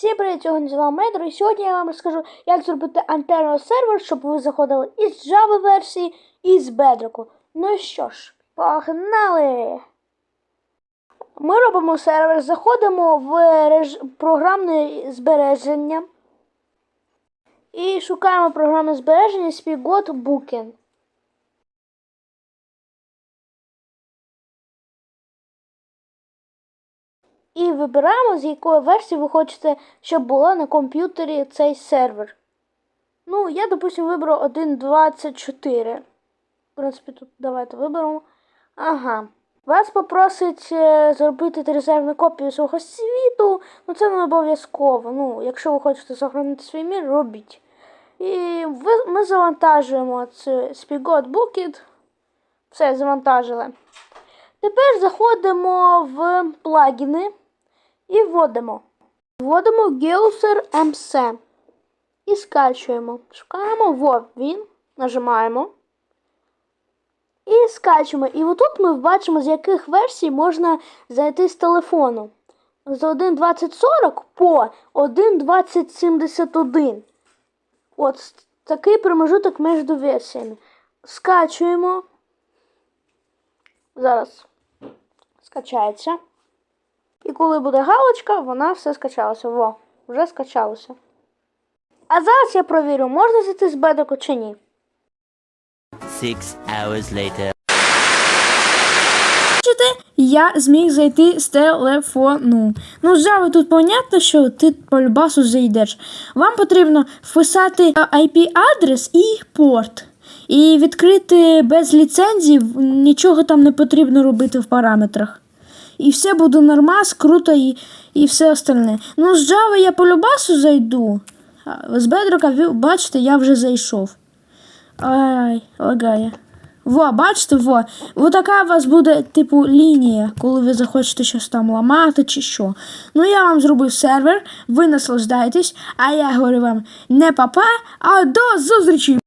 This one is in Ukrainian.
Всім привіт, сьогодні з вами Мейдро, і сьогодні я вам розкажу, як зробити антенну сервер, щоб ви заходили із Java версії і з Bedrock. Ну що ж, погнали! Ми робимо сервер, заходимо в реж... програмне збереження і шукаємо програмне збереження Spigot Booking. І вибираємо, з якої версії ви хочете, щоб було на комп'ютері цей сервер. Ну, я, допустим, виберу 1.24. В принципі, тут давайте виберемо. Ага. Вас попросить е, зробити резервну копію свого світу. Ну, це не обов'язково. Ну, якщо ви хочете сохранити свій мір, робіть. І ми завантажуємо це Spigot Bookit. Все, завантажили. Тепер заходимо в плагіни і вводимо. Вводимо Geuser MC. І скачуємо. Шукаємо во, він, нажимаємо. І скачуємо. І отут ми бачимо, з яких версій можна зайти з телефону. З 1.2040 по 1.2071. От такий промежуток між версіями. Скачуємо. Зараз скачається. І коли буде галочка, вона все скачалася. Во, вже скачалося. А зараз я провірю, можна зайти з бедоку чи ні. Six hours later. Бачите, я зміг зайти з телефону. Ну, Java тут понятно, що ти по любасу зайдеш. Вам потрібно вписати IP-адрес і порт. І відкрити без ліцензії, нічого там не потрібно робити в параметрах. І все буде нормас, круто і, і все остальне. Ну, з Java я по любасу зайду. З Bedrock, бачите, я вже зайшов. Ай, лагає. Во, бачите, во. Ось така у вас буде, типу, лінія, коли ви захочете щось там ламати чи що. Ну, я вам зробив сервер, ви наслаждаєтесь, а я говорю вам не папа, а до зустрічі!